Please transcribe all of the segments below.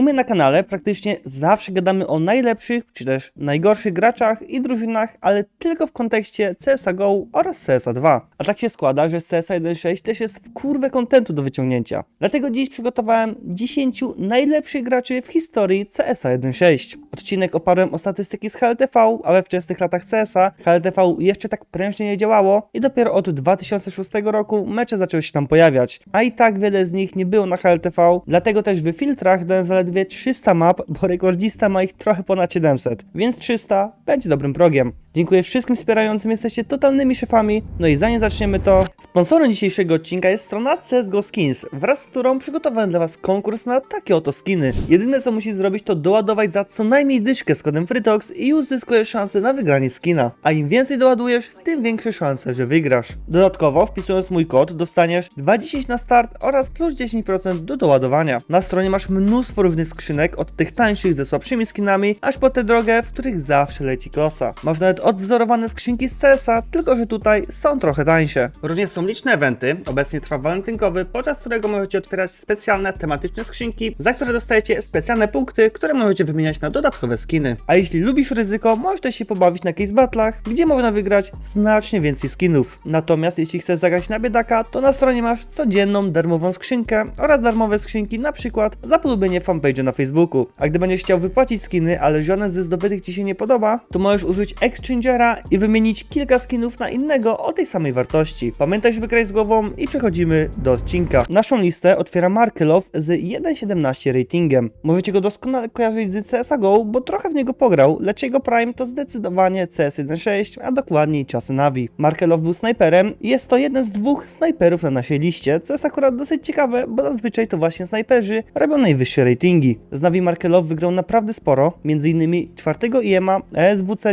U mnie na kanale praktycznie zawsze gadamy o najlepszych, czy też najgorszych graczach i drużynach, ale tylko w kontekście CSGO oraz CSA 2. A tak się składa, że z CSA 1.6 też jest w kurwę kontentu do wyciągnięcia. Dlatego dziś przygotowałem 10 najlepszych graczy w historii CSA 1.6. Odcinek oparłem o statystyki z HLTV, a we wczesnych latach CSA HLTV jeszcze tak prężnie nie działało i dopiero od 2006 roku mecze zaczęły się tam pojawiać. A i tak wiele z nich nie było na HLTV, dlatego też w filtrach dałem zaledwie 300 map, bo rekordzista ma ich trochę ponad 700, więc 300 będzie dobrym progiem. Dziękuję wszystkim wspierającym, jesteście totalnymi szefami. No i zanim zaczniemy to, sponsorem dzisiejszego odcinka jest strona CSGO Skins, wraz z którą przygotowałem dla Was konkurs na takie oto skiny. Jedyne co musisz zrobić to doładować za co najmniej dyszkę z kodem FRITOX i uzyskujesz szansę na wygranie skina. A im więcej doładujesz, tym większe szanse, że wygrasz. Dodatkowo wpisując mój kod dostaniesz 20 na start oraz plus 10% do doładowania. Na stronie masz mnóstwo różnych skrzynek, od tych tańszych ze słabszymi skinami, aż po te drogie, w których zawsze leci kosa. Masz nawet odwzorowane skrzynki z CS-a, tylko że tutaj są trochę tańsze. Również są liczne eventy, obecnie trwa walentynkowy, podczas którego możecie otwierać specjalne tematyczne skrzynki, za które dostajecie specjalne punkty, które możecie wymieniać na dodatkowe skiny. A jeśli lubisz ryzyko, możesz też się pobawić na case battlach, gdzie można wygrać znacznie więcej skinów. Natomiast jeśli chcesz zagrać na biedaka, to na stronie masz codzienną darmową skrzynkę oraz darmowe skrzynki, na przykład za polubienie fanpage'u na Facebooku. A gdy będziesz chciał wypłacić skiny, ale żaden ze zdobytych ci się nie podoba, to możesz użyć Exchangera i wymienić kilka skinów na innego o tej samej wartości. Pamiętaj, żeby grać z głową i przechodzimy do odcinka. Naszą listę otwiera Markelow z 1.17 ratingiem. Możecie go doskonale kojarzyć z CSGO, bo trochę w niego pograł, lecz jego prime to zdecydowanie CS 1.6, a dokładniej czasy Navi. Markelow był snajperem i jest to jeden z dwóch snajperów na naszej liście, co jest akurat dosyć ciekawe, bo zazwyczaj to właśnie snajperzy robią najwyższe ratingi. Z Navi Markelow wygrał naprawdę sporo, m.in. 4 IEMA, ESWC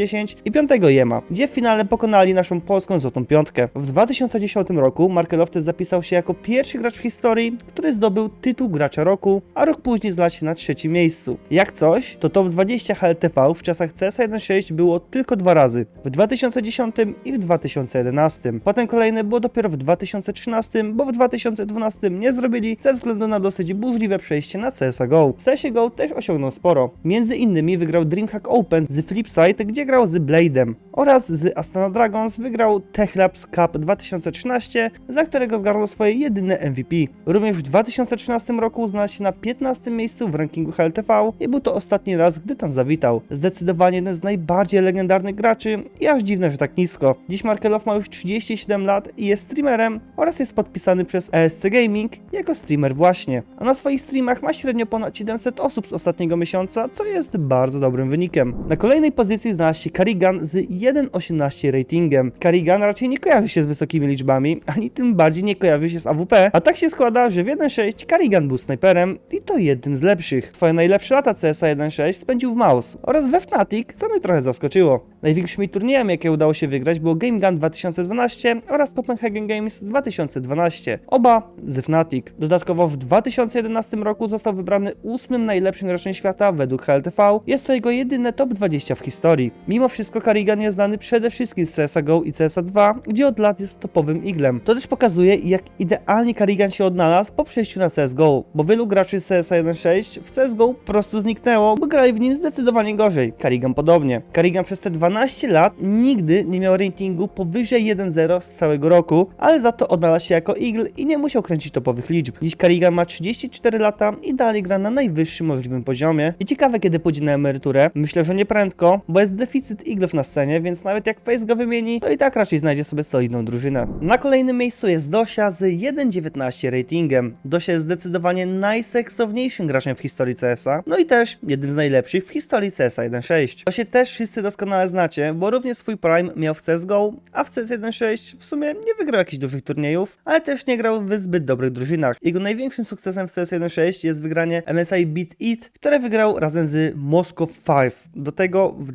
2010 i 5 IEMA, gdzie w finale pokonali naszą polską złotą piątkę. W 2010 roku Markelow też zapisał się jako pierwszy gracz w historii, który zdobył tytuł gracza roku, a rok później znalazł się na trzecim miejscu. Jak coś, to top 20 HLTV w czasach CS 1.6 było tylko dwa razy, w 2010 i w 2011. Potem kolejne było dopiero w 2013, bo w 2012 nie zrobili ze względu na dosyć burzliwe przejście na CSGO. W CSGO też osiągnął sporo. Między innymi wygrał DreamHack Open z Flipside, gdzie grał z Blade'em oraz z Astana Dragons wygrał Tech Labs Cup 2013, za którego zgarnął swoje jedyne MVP. Również w 2013 roku znalazł się na 15 miejscu w rankingu HLTV i był to ostatni raz, gdy tam zawitał. Zdecydowanie jeden z najbardziej legendarnych graczy i aż dziwne, że tak nisko. Dziś Markelow ma już 37 lat i jest streamerem oraz jest podpisany przez ESC Gaming jako streamer właśnie. A na swoich streamach ma średnio ponad 700 osób z ostatniego miesiąca, co jest bardzo dobrym wynikiem. Na kolejnej pozycji znalazł się Karigan z 1.18 ratingiem. Karigan raczej nie kojarzy się z wysokimi liczbami, ani tym bardziej nie kojarzy się z AWP, a tak się składa, że w 1.6 Karigan był snajperem i to jednym z lepszych. Twoje najlepsze lata CSA 1.6 spędził w Mouse oraz we Fnatic, co mnie trochę zaskoczyło. Największymi turniejami, jakie udało się wygrać, było Game Gun 2012 oraz Copenhagen Games 2012. Oba z Fnatic. Dodatkowo w 2011 roku został wybrany ósmym najlepszym graczem świata według HLTV. Jest to jego jedyne top 20 w historii. Mimo wszystko Karigan jest znany przede wszystkim z CSGO i CS2, gdzie od lat jest topowym iglem. To też pokazuje, jak idealnie Karigan się odnalazł po przejściu na CSGO, bo wielu graczy z CS 1.6 w CSGO po prostu zniknęło, bo grali w nim zdecydowanie gorzej. Karigan podobnie. Karigan przez te 12 lat nigdy nie miał ratingu powyżej 1.0 z całego roku, ale za to odnalazł się jako Eagle i nie musiał kręcić topowych liczb. Dziś Karigan ma 34 lata i dalej gra na najwyższym możliwym poziomie. I ciekawe kiedy pójdzie na emeryturę. Myślę, że nie prędko, bo jest deficyt Eagle'ów na scenie, więc nawet jak Face go wymieni, to i tak raczej znajdzie sobie solidną drużynę. Na kolejnym miejscu jest Dosia z 1.19 ratingiem. Dosia jest zdecydowanie najseksowniejszym graczem w historii CSa, no i też jednym z najlepszych w historii CSa 1.6. Dosię też wszyscy doskonale znacie, bo również swój prime miał w CSGO, a w CS 1.6 w sumie nie wygrał jakichś dużych turniejów, ale też nie grał w zbyt dobrych drużynach. Jego największym sukcesem w CS 1.6 jest wygranie MSI Beat It, które wygrał razem z Moscow 5. Do tego w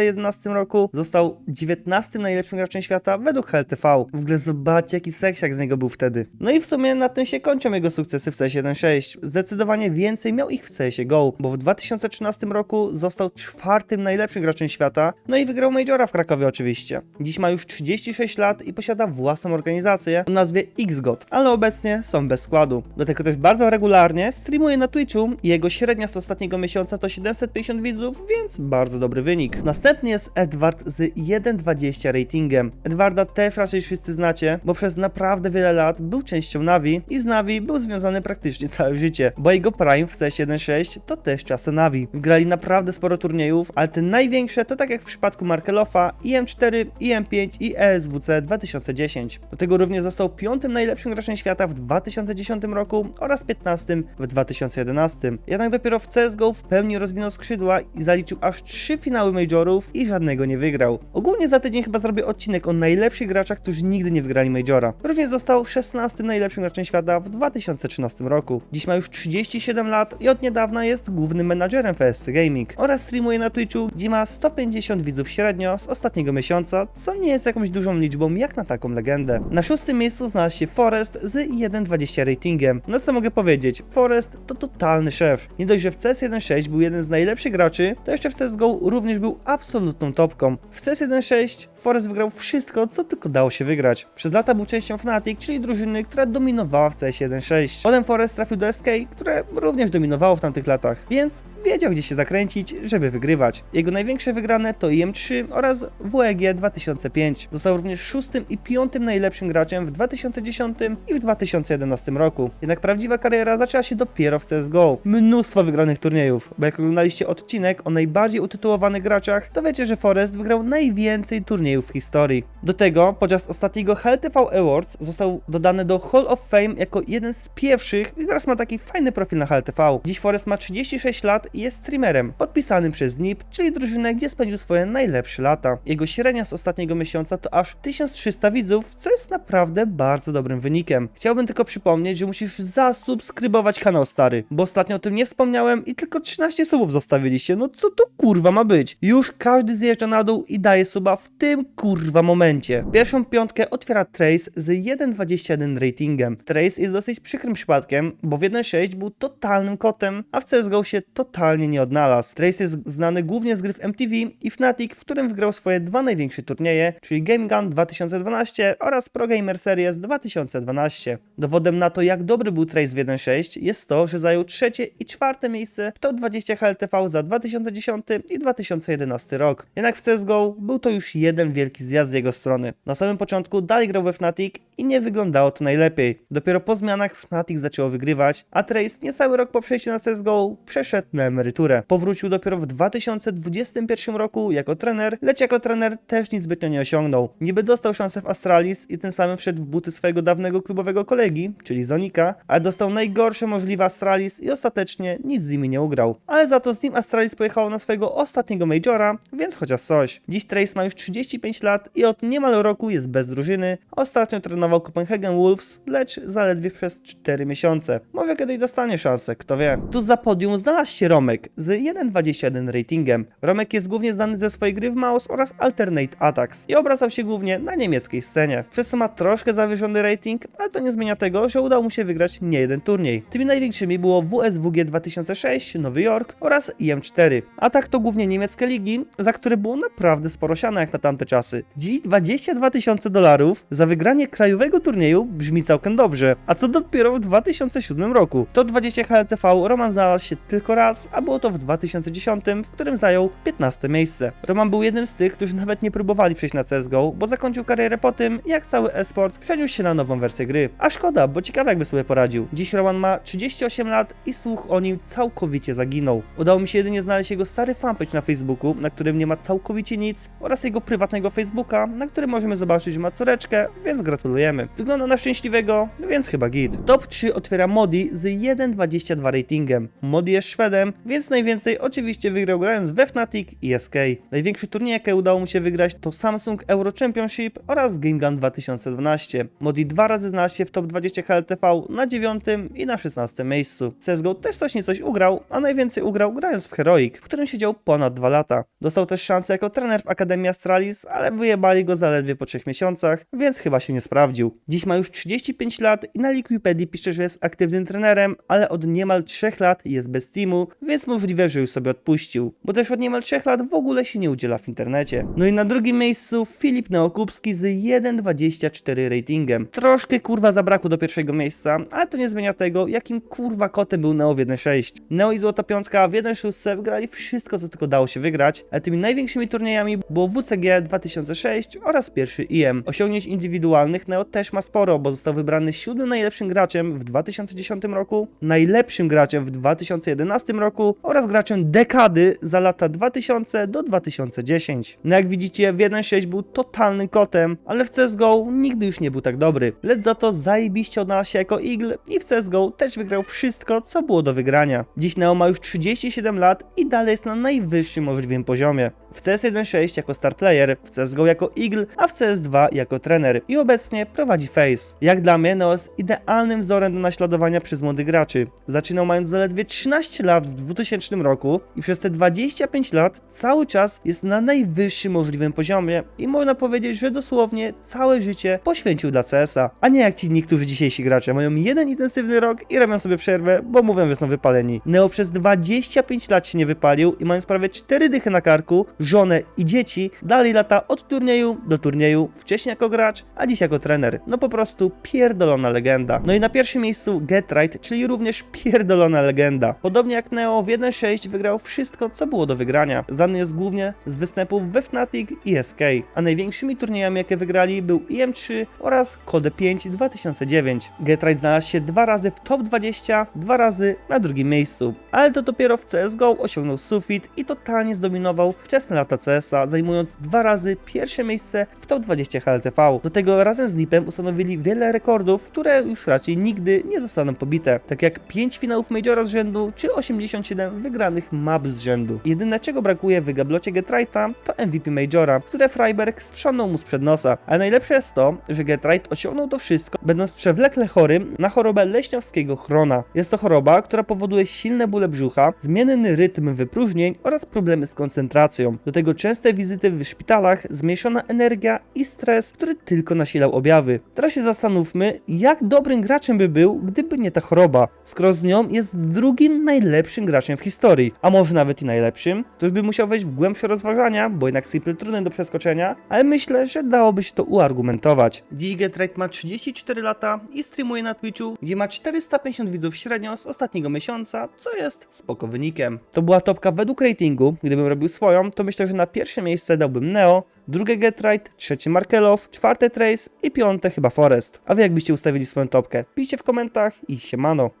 2011 roku został 19 najlepszym graczem świata według HLTV. W ogóle zobaczcie jaki seksiak z niego był wtedy. No i w sumie na tym się kończą jego sukcesy w CS 1.6. Zdecydowanie więcej miał ich w CS GO, bo w 2013 roku został czwartym najlepszym graczem świata, no i wygrał Majora w Krakowie oczywiście. Dziś ma już 36 lat i posiada własną organizację o nazwie XGOT, ale obecnie są bez składu. Do tego też bardzo regularnie streamuje na Twitchu i jego średnia z ostatniego miesiąca to 750 widzów, więc bardzo dobry wynik. Następny jest Edward z 1.20 ratingiem. Edwarda też raczej wszyscy znacie, bo przez naprawdę wiele lat był częścią Navi i z Navi był związany praktycznie całe życie, bo jego prime w CS 1.6 to też czasy Navi. Wygrali naprawdę sporo turniejów, ale te największe to tak jak w przypadku Markelofa, IM4, IM5 i E ESWC 2010. Do tego również został piątym najlepszym graczem świata w 2010 roku oraz 15 w 2011. Jednak dopiero w CSGO w pełni rozwinął skrzydła i zaliczył aż trzy finały Majorów i żadnego nie wygrał. Ogólnie za tydzień chyba zrobię odcinek o najlepszych graczach, którzy nigdy nie wygrali Majora. Również został 16 najlepszym graczem świata w 2013 roku. Dziś ma już 37 lat i od niedawna jest głównym menadżerem w ESC Gaming oraz streamuje na Twitchu, gdzie ma 150 widzów średnio z ostatniego miesiąca, co nie jest jakąś dużą liczbą jak na taką legendę. Na szóstym miejscu znalazł się Forest z 1.20 ratingiem. No co mogę powiedzieć, Forest to totalny szef. Nie dość, że w CS 1.6 był jeden z najlepszych graczy, to jeszcze w CSGO również był absolutną topką. W CS 1.6 Forest wygrał wszystko, co tylko dało się wygrać. Przez lata był częścią Fnatic, czyli drużyny, która dominowała w CS 1.6. Potem Forest trafił do SK, które również dominowało w tamtych latach, więc wiedział gdzie się zakręcić, żeby wygrywać. Jego największe wygrane to IM3 oraz WEG 2005. Został również szóstym i piątym najlepszym graczem w 2010 i w 2011 roku. Jednak prawdziwa kariera zaczęła się dopiero w CSGO. Mnóstwo wygranych turniejów, bo jak oglądaliście odcinek o najbardziej utytułowanych graczach, to wiecie, że Forest wygrał najwięcej turniejów w historii. Do tego, podczas ostatniego HLTV Awards został dodany do Hall of Fame jako jeden z pierwszych i teraz ma taki fajny profil na HLTV. Dziś Forest ma 36 lat i jest streamerem, podpisanym przez NIP, czyli drużynę, gdzie spędził swoje najlepsze lata. Jego średnia z ostatniego miesiąca to aż 1300 widzów, co jest naprawdę bardzo dobrym wynikiem. Chciałbym tylko przypomnieć, że musisz zasubskrybować kanał stary, bo ostatnio o tym nie wspomniałem i tylko 13 subów zostawiliście. No co to kurwa ma być? Już każdy zjeżdża na dół i daje suba w tym kurwa momencie. Pierwszą piątkę otwiera Trace z 1.21 ratingiem. Trace jest dosyć przykrym przypadkiem, bo w 1.6 był totalnym kotem, a w CSGO się totalnie nie odnalazł. Trace jest znany głównie z gry w MTV i Fnatic, w którym wygrał swoje dwa największe turnieje, czyli Game Gun 2012 oraz Pro Gamer Series 2012. Dowodem na to, jak dobry był Trace w 1.6 jest to, że zajął trzecie i czwarte miejsce w top 20 HLTV za 2010 i 2011 rok. Jednak w CSGO był to już jeden wielki zjazd z jego strony. Na samym początku dalej grał we Fnatic i nie wyglądało to najlepiej. Dopiero po zmianach Fnatic zaczęło wygrywać, a Trace niecały rok po przejściu na CSGO przeszedł na emeryturę. Powrócił dopiero w 2021 roku jako trener, lecz jako trener też nic zbytnio nie osiągnął. Niby dostał szansę w Astralis i tym samym wszedł w buty swojego dawnego klubowego kolegi, czyli Zonika, ale dostał najgorsze możliwe Astralis i ostatecznie nic z nimi nie ugrał. Ale za to z nim Astralis pojechało na swojego ostatniego Majora, więc chociaż coś. Dziś Trace ma już 35 lat i od niemal roku jest bez drużyny. Ostatnio trenował Copenhagen Wolves, lecz zaledwie przez 4 miesiące. Może kiedyś dostanie szansę, kto wie. Tu za podium znalazł się Romek z 1.21 ratingiem. Romek jest głównie znany ze swojej gry w mouse oraz Alternate Attacks i obracał się głównie na niemieckiej scenie. Przez ma troszkę zawyżony rating, ale to nie zmienia tego, że udało mu się wygrać nie jeden turniej. Tymi największymi było WSWG 2006, Nowy Jork oraz IM4. Atak to głównie niemieckie ligi, za które było naprawdę sporo siana jak na tamte czasy. Dziś 22 tysiące dolarów za wygranie krajowego turnieju brzmi całkiem dobrze, a co dopiero w 2007 roku. To 20 HLTV Roman znalazł się tylko raz, a było to w 2010, w którym zajął 15 miejsce. Roman był jednym z tych, którzy nawet nie próbowali przejść na CSGO, bo zakończył karierę po tym, jak cały esport przeniósł się na nową wersję gry. A szkoda, bo ciekawe jakby sobie poradził. Dziś Roman ma 38 lat i słuch o nim całkowicie zaginął. Udało mi się jedynie znaleźć jego stary fanpage na Facebooku, na którym nie ma całkowicie nic, oraz jego prywatnego Facebooka, na którym możemy zobaczyć, że ma córeczkę, więc gratuluję Wygląda na szczęśliwego, więc chyba git. Top 3 otwiera Modi z 1.22 ratingiem. Modi jest Szwedem, więc najwięcej oczywiście wygrał grając we Fnatic i SK. Największy turniej, jakie udało mu się wygrać to Samsung Euro Championship oraz Game Gun 2012. Modi dwa razy znalazł się w top 20 HLTV na 9 i na 16 miejscu. CSGO też coś nie coś ugrał, a najwięcej ugrał grając w Heroic, w którym siedział ponad 2 lata. Dostał też szansę jako trener w Akademii Astralis, ale wyjebali go zaledwie po 3 miesiącach, więc chyba się nie sprawdził. Dziś ma już 35 lat i na Liquipedii pisze, że jest aktywnym trenerem, ale od niemal 3 lat jest bez teamu, więc możliwe, że już sobie odpuścił. Bo też od niemal 3 lat w ogóle się nie udziela w internecie. No i na drugim miejscu Filip Neokupski z 1.24 ratingiem. Troszkę kurwa zabrakło do pierwszego miejsca, ale to nie zmienia tego, jakim kurwa kotem był Neo w 1.6. Neo i Złota Piątka w 1.6 wygrali wszystko, co tylko dało się wygrać, a tymi największymi turniejami było WCG 2006 oraz pierwszy IM. Osiągnięć indywidualnych Neo też ma sporo, bo został wybrany siódmym najlepszym graczem w 2010 roku, najlepszym graczem w 2011 roku oraz graczem dekady za lata 2000 do 2010. No jak widzicie, w 1.6 był totalnym kotem, ale w CSGO nigdy już nie był tak dobry. Lecz za to zajebiście odnalazł się jako Eagle i w CSGO też wygrał wszystko, co było do wygrania. Dziś Neo ma już 37 lat i dalej jest na najwyższym możliwym poziomie. W CS 1.6 jako star player, w CSGO jako Eagle, a w CS2 jako trener i obecnie prowadzi Face. Jak dla mnie Neo jest idealnym wzorem do naśladowania przez młodych graczy. Zaczynał mając zaledwie 13 lat w 2000 roku i przez te 25 lat cały czas jest na najwyższym możliwym poziomie i można powiedzieć, że dosłownie całe życie poświęcił dla CS-a, a nie jak ci niektórzy dzisiejsi gracze mają jeden intensywny rok i robią sobie przerwę, bo mówią, że są wypaleni. Neo przez 25 lat się nie wypalił i mając prawie 4 dychy na karku, żonę i dzieci, dalej lata od turnieju do turnieju, wcześniej jako gracz, a dziś jako trener. No po prostu pierdolona legenda. No i na pierwszym miejscu Get Right, czyli również pierdolona legenda. Podobnie jak Neo w 1.6 wygrał wszystko, co było do wygrania. Znany jest głównie z występów we Fnatic i SK, a największymi turniejami, jakie wygrali był IM3 oraz Code 5 2009. Get Right znalazł się dwa razy w top 20, dwa razy na drugim miejscu. Ale to dopiero w CSGO osiągnął sufit i totalnie zdominował wczesne lata CS-a, zajmując dwa razy pierwsze miejsce w top 20 HLTV. Do tego razem z Nipem ustanowili wiele rekordów, które już raczej nigdy nie zostaną pobite, tak jak 5 finałów Majora z rzędu, czy 87 wygranych map z rzędu. Jedyne czego brakuje w gablocie Getrighta to MVP Majora, które Freiberg sprzątnął mu sprzed nosa. Ale najlepsze jest to, że Getright osiągnął to wszystko, będąc przewlekle chorym na chorobę leśniowskiego chrona. Jest to choroba, która powoduje silne bóle brzucha, zmienny rytm wypróżnień oraz problemy z koncentracją. Do tego częste wizyty w szpitalach, zmniejszona energia i stres, który tylko nasilał objawy. Teraz się zastanówmy, jak dobrym graczem by był, gdyby nie ta choroba, skoro z nią jest drugim najlepszym graczem w historii, a może nawet i najlepszym, to już by musiał wejść w głębsze rozważania, bo jednak Simple trudny do przeskoczenia, ale myślę, że dałoby się to uargumentować. Dziś Getrate ma 34 lata i streamuje na Twitchu, gdzie ma 450 widzów średnio z ostatniego miesiąca, co jest spoko wynikiem. To była topka według ratingu, gdybym robił swoją, to myślę, że na pierwsze miejsce dałbym Neo, drugie Getrite, trzecie Markelow, czwarte Trace i piąte chyba Forest. A wy jakbyście ustawili swoją topkę? Piszcie w komentarzach i siemano.